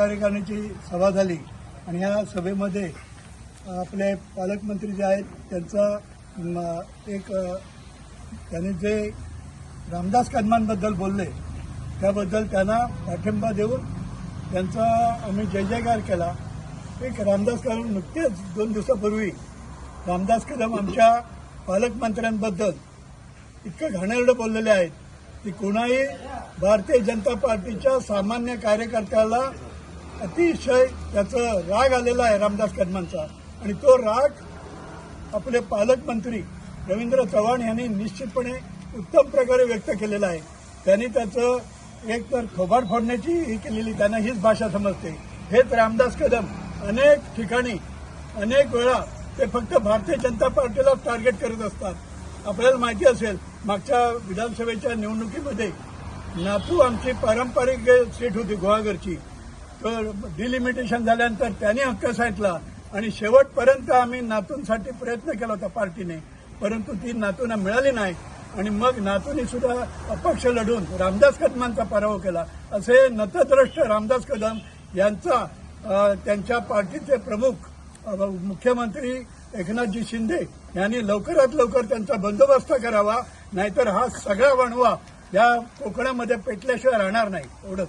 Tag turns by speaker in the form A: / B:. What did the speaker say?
A: कार्यकारिणीची सभा झाली आणि या सभेमध्ये आपले पालकमंत्री जे आहेत त्यांचा एक त्यांनी जे रामदास कदमांबद्दल बोलले त्याबद्दल त्यांना पाठिंबा देऊन त्यांचा आम्ही जय जयकार केला. एक रामदास कदम नुकतेच दोन दिवसापूर्वी रामदास कदम आमच्या पालकमंत्र्यांबद्दल इतकं घाणेरडं बोललेले आहेत की कोणाही भारतीय जनता पार्टीच्या सामान्य कार्यकर्त्याला अतिशय त्याचं राग आलेला आहे रामदास कदमांचा. आणि तो राग आपले पालकमंत्री रवींद्र चव्हाण यांनी निश्चितपणे उत्तम प्रकारे व्यक्त केलेला आहे. त्यांनी त्याचं एक तर थोबाड फोडण्याची ही केलेली त्यांना हीच भाषा समजते. हेच रामदास कदम अनेक ठिकाणी अनेक वेळा ते फक्त भारतीय जनता पार्टीला टार्गेट करत असतात. आपल्याला माहिती असेल मागच्या विधानसभेच्या निवडणुकीमध्ये नातू आमची पारंपरिक सीट होती गुहागरची. डिलिमिटेशन झाल्यानंतर त्यांनी हक्क साधला आणि शेवटपर्यंत आम्ही नातूंसाठी प्रयत्न केला होता पार्टीने. परंतु ती नातूंना मिळाली नाही. आणि मग नातूंनी सुद्धा अपक्ष लढून रामदास कदमांचा पराभव केला. असे नतद्रष्ट रामदास कदम यांचा त्यांच्या पार्टीचे प्रमुख मुख्यमंत्री एकनाथजी शिंदे यांनी लवकरात लवकर त्यांचा बंदोबस्त करावा नाहीतर हा सगळा वणवा या कोकणामध्ये पेटल्याशिवाय राहणार नाही. एवढंच.